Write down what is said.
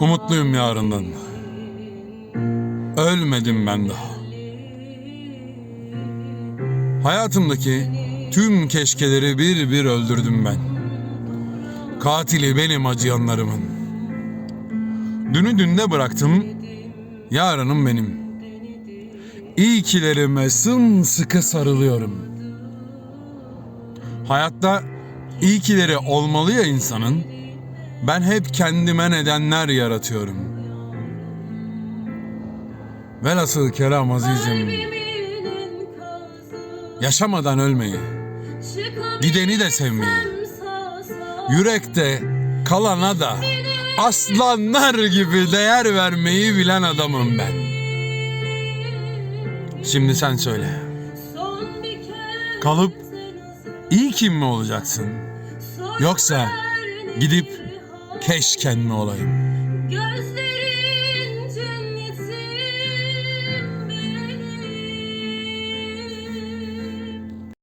Umutluyum yarından. Ölmedim ben daha. Hayatımdaki tüm keşkeleri bir bir öldürdüm ben. Katili benim acıyanlarımın. Dünü dünde bıraktım, yarınım benim. İyi kilerime sımsıkı sarılıyorum. Hayatta iyi olmalı ya insanın. Ben hep kendime nedenler yaratıyorum. Velhasıl kelam azizim, yaşamadan ölmeyi, Gideni de sevmeyi yürekte kalana da aslanlar gibi değer vermeyi bilen adamım ben. Şimdi sen söyle, Kalıp iyi kim mi olacaksın? Yoksa gidip keşken olayım? Gözlerim